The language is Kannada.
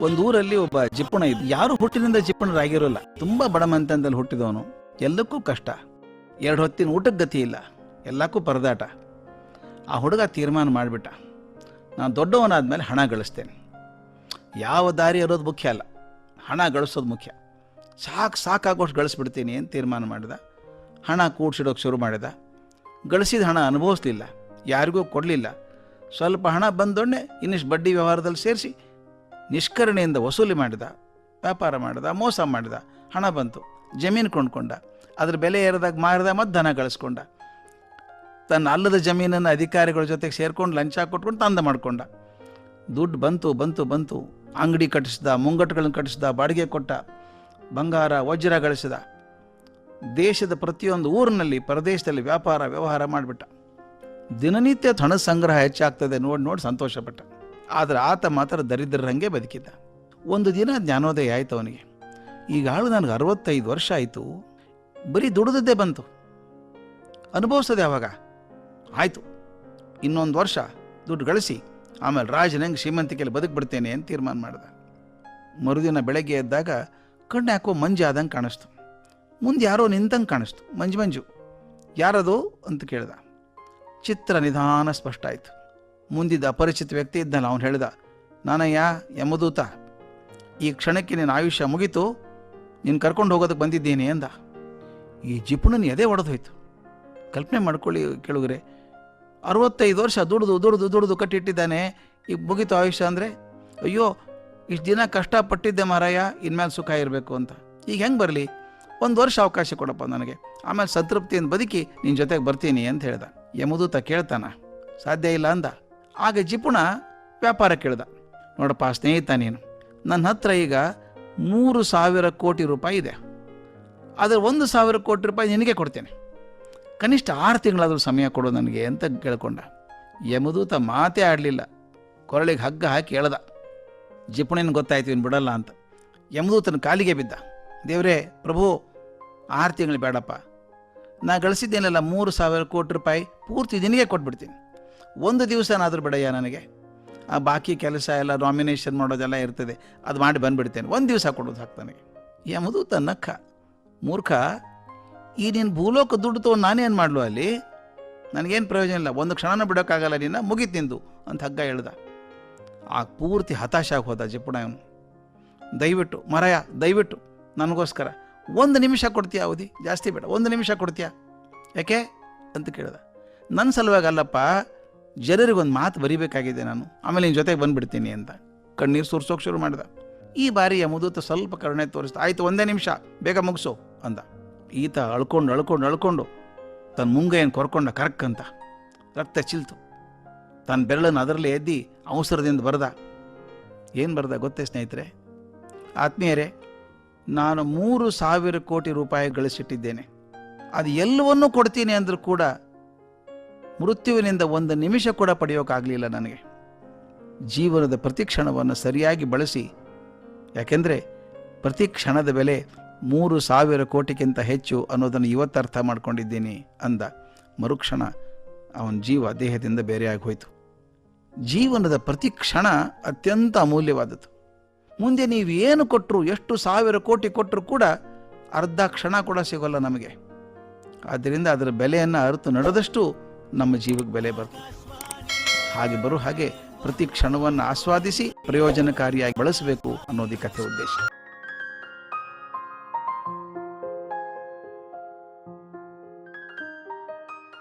ಒಂದು ಊರಲ್ಲಿ ಒಬ್ಬ ಜಿಪ್ಪಣ ಇದ್ದ. ಯಾರು ಹುಟ್ಟಿನಿಂದ ಜಿಪ್ಪಣರಾಗಿರೋಲ್ಲ. ತುಂಬಾ ಬಡ ಮಂತನದಲ್ಲಿ ಹುಟ್ಟಿದವನು. ಎಲ್ಲಕ್ಕೂ ಕಷ್ಟ. ಎರಡು ಹೊತ್ತಿನ ಊಟಕ್ಕೆ ಗತಿ ಇಲ್ಲ. ಎಲ್ಲಕ್ಕೂ ಪರದಾಟ. ಆ ಹುಡುಗ ತೀರ್ಮಾನ ಮಾಡಿಬಿಟ್ಟ. ನಾನು ದೊಡ್ಡವನಾದ್ಮೇಲೆ ಹಣ ಗಳಿಸ್ತೇನೆ. ಯಾವ ದಾರಿ ಇರೋದು ಮುಖ್ಯ ಅಲ್ಲ. ಹಣ ಗಳಿಸೋದು ಮುಖ್ಯ. ಸಾಕು ಸಾಕಾಗೋಷ್ಟು ಗಳಿಸ್ಬಿಡ್ತೀನಿ ಅಂತ ತೀರ್ಮಾನ ಮಾಡಿದ. ಹಣ ಕೂಡ್ಸಿಡೋಕೆ ಶುರು ಮಾಡಿದ. ಗಳಿಸಿದ ಹಣ ಅನುಭವಿಸ್ಲಿಲ್ಲ. ಯಾರಿಗೂ ಕೊಡಲಿಲ್ಲ. ಸ್ವಲ್ಪ ಹಣ ಬಂದೊಡನೆ ಇನ್ನಿಷ್ಟು ಬಡ್ಡಿ ವ್ಯವಹಾರದಲ್ಲಿ ಸೇರಿಸಿ ನಿಷ್ಕರಣೆಯಿಂದ ವಸೂಲಿ ಮಾಡಿದ, ವ್ಯಾಪಾರ ಮಾಡಿದ, ಮೋಸ ಮಾಡಿದ, ಹಣ ಬಂತು, ಜಮೀನು ಕೊಂಡ್ಕೊಂಡ, ಅದ್ರ ಬೆಲೆ ಏರಿದಾಗ ಮಾರಿದ ಮತ್ತು ಧನ ಗಳಿಸ್ಕೊಂಡ. ತನ್ನ ಅಲ್ಲದ ಜಮೀನನ್ನು ಅಧಿಕಾರಿಗಳ ಜೊತೆಗೆ ಸೇರ್ಕೊಂಡು ಲಂಚ ಕೊಟ್ಕೊಂಡು ತಂದ ಮಾಡ್ಕೊಂಡ. ದುಡ್ಡು ಬಂತು ಬಂತು ಬಂತು, ಅಂಗಡಿ ಕಟ್ಟಿಸಿದ, ಮುಂಗಟ್ಟುಗಳನ್ನು ಕಟ್ಟಿಸಿದ, ಬಾಡಿಗೆ ಕೊಟ್ಟ, ಬಂಗಾರ, ವಜ್ರ ಗಳಿಸಿದ. ದೇಶದ ಪ್ರತಿಯೊಂದು ಊರಿನಲ್ಲಿ, ಪ್ರದೇಶದಲ್ಲಿ ವ್ಯಾಪಾರ, ವ್ಯವಹಾರ ಮಾಡಿಬಿಟ್ಟ. ದಿನನಿತ್ಯ ಹಣ ಸಂಗ್ರಹ ಹೆಚ್ಚಾಗ್ತದೆ ನೋಡಿ ನೋಡಿ ಸಂತೋಷಪಟ್ಟ. ಆದರೆ ಆತ ಮಾತ್ರ ದರಿದ್ರರಂಗೆ ಬದುಕಿದ್ದ. ಒಂದು ದಿನ ಜ್ಞಾನೋದಯ ಆಯಿತು ಅವನಿಗೆ. ಈಗ ಆಳು ನನಗೆ ಅರವತ್ತೈದು ವರ್ಷ ಆಯಿತು. ಬರೀ ದುಡಿದದ್ದೇ ಬಂತು. ಅನುಭವಿಸ್ತದೆ ಅವಾಗ ಆಯಿತು. ಇನ್ನೊಂದು ವರ್ಷ ದುಡ್ಡು ಗಳಿಸಿ, ಆಮೇಲೆ ರಾಜನಂಗೆ ಶ್ರೀಮಂತಿಕೆಯಲ್ಲಿ ಬದುಕ್ಬಿಡ್ತೇನೆ ಅಂತ ತೀರ್ಮಾನ ಮಾಡಿದ. ಮರುದಿನ ಬೆಳಗ್ಗೆ ಎದ್ದಾಗ ಕಣ್ಣು ಯಾಕೋ ಮಂಜು ಆದಂಗೆ ಕಾಣಿಸ್ತು. ಮುಂದೆ ಯಾರೋ ನಿಂತಂಗೆ ಕಾಣಿಸ್ತು, ಮಂಜು ಮಂಜು. ಯಾರದು? ಅಂತ ಕೇಳ್ದ. ಚಿತ್ರ ನಿಧಾನ ಸ್ಪಷ್ಟ ಆಯಿತು. ಮುಂದಿದ್ದ ಅಪರಿಚಿತ ವ್ಯಕ್ತಿ ಇದ್ದಲ್ಲ ಅವನು ಹೇಳಿದ, ನಾನಯ್ಯ, ಯಮದೂತ, ಈ ಕ್ಷಣಕ್ಕೆ ನಿನ್ನ ಆಯುಷ್ಯ ಮುಗೀತು. ನೀನು ಕರ್ಕೊಂಡು ಹೋಗೋದಕ್ಕೆ ಬಂದಿದ್ದೀನಿ ಅಂದ. ಈ ಜಿಪುಣನ ಎದೆ ಒಡೆದೋಯ್ತು. ಕಲ್ಪನೆ ಮಾಡ್ಕೊಳ್ಳಿ ಕೇಳುಗರೆ, ಅರವತ್ತೈದು ವರ್ಷ ದುಡ್ದು ದುಡ್ದು ದುಡ್ದು ಕಟ್ಟಿಟ್ಟಿದ್ದಾನೆ. ಈಗ ಮುಗೀತು ಆಯುಷ್ಯ ಅಂದರೆ, ಅಯ್ಯೋ, ಇಷ್ಟು ದಿನ ಕಷ್ಟಪಟ್ಟಿದ್ದೆ ಮಾರಾಯ, ಇನ್ಮೇಲೆ ಸುಖ ಇರಬೇಕು ಅಂತ. ಈಗ ಹೆಂಗೆ ಬರಲಿ? ಒಂದು ವರ್ಷ ಅವಕಾಶ ಕೊಡಪ್ಪ ನನಗೆ. ಆಮೇಲೆ ಸಂತೃಪ್ತಿಯಿಂದ ಬದುಕಿ ನಿನ್ನ ಜೊತೆಗೆ ಬರ್ತೀನಿ ಅಂತ ಹೇಳ್ದ. ಯಮದೂತ ಕೇಳ್ತಾನ, ಸಾಧ್ಯ ಇಲ್ಲ ಅಂದ. ಆಗ ಜಿಪುಣ ವ್ಯಾಪಾರ ಕೇಳ್ದ. ನೋಡಪ್ಪ ಸ್ನೇಹಿತ ನೀನು, ನನ್ನ ಹತ್ರ ಈಗ ಮೂರು ಸಾವಿರ ಕೋಟಿ ರೂಪಾಯಿ ಇದೆ. ಅದರ ಒಂದು ಸಾವಿರ ಕೋಟಿ ರೂಪಾಯಿ ನಿನಗೆ ಕೊಡ್ತೇನೆ. ಕನಿಷ್ಠ ಆರು ತಿಂಗಳಾದರೂ ಸಮಯ ಕೊಡು ನನಗೆ ಅಂತ ಕೇಳ್ಕೊಂಡ. ಯಮದೂತ ಮಾತೇ ಆಡಲಿಲ್ಲ. ಕೊರಳಿಗೆ ಹಗ್ಗ ಹಾಕಿ ಹೇಳ್ದ ಜಿಪುಣಿನ ಗೊತ್ತಾಯ್ತು ಇನ್ನು ಬಿಡಲ್ಲ ಅಂತ. ಯಮದೂತನ ಕಾಲಿಗೆ ಬಿದ್ದ. ದೇವರೇ, ಪ್ರಭು, ಆರು ತಿಂಗಳು ಬೇಡಪ್ಪ. ನಾ ಗಳಿಸಿದ್ದೇನಲ್ಲ ಮೂರು ಸಾವಿರ ಕೋಟಿ ರೂಪಾಯಿ ಪೂರ್ತಿ ನಿನಗೆ ಕೊಟ್ಬಿಡ್ತೀನಿ. ಒಂದು ದಿವಸನಾದರೂ ಬಿಡಯ್ಯ ನನಗೆ. ಆ ಬಾಕಿ ಕೆಲಸ ಎಲ್ಲ ನಾಮಿನೇಷನ್ ಮಾಡೋದೆಲ್ಲ ಇರ್ತದೆ. ಅದು ಮಾಡಿ ಬಂದುಬಿಡ್ತೇನೆ. ಒಂದು ದಿವಸ ಕೊಡೋದು ಹಾಕ್ತಾನೆ ನನಗೆ. ತನ್ನಕ್ಕ ನಕ್ಕ ಮೂರ್ಖ, ಈ ನೀನು ಭೂಲೋಕ ದುಡ್ಡು ತೊಗೊಂಡು ನಾನೇನು ಮಾಡಲು ಅಲ್ಲಿ? ನನಗೇನು ಪ್ರಯೋಜನ ಇಲ್ಲ. ಒಂದು ಕ್ಷಣನೂ ಬಿಡೋಕ್ಕಾಗಲ್ಲ ನಿನ್ನ, ಮುಗೀತು ನಿಂದು ಅಂತ ಹಗ್ಗ ಹೇಳ್ದ. ಆ ಪೂರ್ತಿ ಹತಾಶ ಆಗಿ ಹೋದ ಜಿಪ್ಪುಣ ಅವನು ದಯವಿಟ್ಟು, ಮರಯ, ದಯವಿಟ್ಟು, ನನಗೋಸ್ಕರ. ಒಂದು ನಿಮಿಷ ಕೊಡ್ತೀಯ ಅವಧಿ? ಜಾಸ್ತಿ ಬೇಡ. ಒಂದು ನಿಮಿಷ ಕೊಡ್ತೀಯಾ? ಯಾಕೆ? ಅಂತ ಕೇಳಿದ. ನನ್ನ ಸಲುವಾಗಿ ಅಲ್ಲಪ್ಪ ಜನರಿಗೊಂದು ಮಾತು ಬರಿಬೇಕಾಗಿದೆ ನಾನು. ಆಮೇಲೆ ನಿನ್ನ ಜೊತೆಗೆ ಬಂದುಬಿಡ್ತೀನಿ ಅಂತ. ಕಣ್ಣೀರು ಸುರ್ಸೋಕೆ ಶುರು ಮಾಡ್ದ. ಈ ಬಾರಿ ಯಮದೂತ ಸ್ವಲ್ಪ ಕರುಣೆ ತೋರಿಸ್ತಾ ಆಯಿತು, ಒಂದೇ ನಿಮಿಷ, ಬೇಗ ಮುಗಿಸು, ಅಂದ. ಈತ ಅಳ್ಕೊಂಡು ಅಳ್ಕೊಂಡು ಅಳ್ಕೊಂಡು ತನ್ನ ಮುಂಗೈಯನ್ನು ಕೊರ್ಕೊಂಡ ಕರಕ್ ಅಂತ. ರಕ್ತ ಚಿಲ್ತು. ತನ್ನ ಬೆರಳನ್ನು ಅದರಲ್ಲಿ ಎದ್ದಿ ಅವಸರದಿಂದ ಬರ್ದ. ಏನು ಬರ್ದ ಗೊತ್ತೇ ಸ್ನೇಹಿತರೆ? ಆತ್ಮೀಯರೇ, ನಾನು ಮೂರು ಸಾವಿರ ಕೋಟಿ ರೂಪಾಯಿ ಗಳಿಸಿಟ್ಟಿದ್ದೇನೆ. ಅದು ಎಲ್ಲವನ್ನೂ ಕೊಡ್ತೀನಿ ಅಂದರೂ ಕೂಡ ಮೃತ್ಯುವಿನಿಂದ ಒಂದು ನಿಮಿಷ ಕೂಡ ಪಡೆಯೋಕ್ಕಾಗಲಿಲ್ಲ ನನಗೆ. ಜೀವನದ ಪ್ರತಿ ಕ್ಷಣವನ್ನು ಸರಿಯಾಗಿ ಬಳಸಿ, ಯಾಕೆಂದರೆ ಪ್ರತಿ ಕ್ಷಣದ ಬೆಲೆ ಮೂರು ಸಾವಿರ ಕೋಟಿಗಿಂತ ಹೆಚ್ಚು ಅನ್ನೋದನ್ನು ಇವತ್ತು ಅರ್ಥ ಮಾಡ್ಕೊಂಡಿದ್ದೀನಿ ಅಂದ. ಮರುಕ್ಷಣ ಅವನ ಜೀವ ದೇಹದಿಂದ ಬೇರೆಯಾಗಿ ಹೋಯಿತು. ಜೀವನದ ಪ್ರತಿ ಕ್ಷಣ ಅತ್ಯಂತ ಅಮೂಲ್ಯವಾದದ್ದು. ಮುಂದೆ ನೀವು ಏನು ಕೊಟ್ಟರು ಎಷ್ಟು ಸಾವಿರ ಕೋಟಿ ಕೊಟ್ಟರು ಕೂಡ ಅರ್ಧ ಕ್ಷಣ ಕೂಡ ಸಿಗೋಲ್ಲ ನಮಗೆ. ಆದ್ದರಿಂದ ಅದರ ಬೆಲೆಯನ್ನು ಅರಿತು ನಡೆದಷ್ಟು ನಮ್ಮ ಜೀವಕ್ಕೆ ಬೆಲೆ ಬರ್ತದೆ. ಹಾಗೆ ಬರೋ ಹಾಗೆ ಪ್ರತಿ ಕ್ಷಣವನ್ನು ಆಸ್ವಾದಿಸಿ ಪ್ರಯೋಜನಕಾರಿಯಾಗಿ ಬಳಸಬೇಕು ಅನ್ನೋದಿಕ್ಕೆ ಕಥೆ ಉದ್ದೇಶ.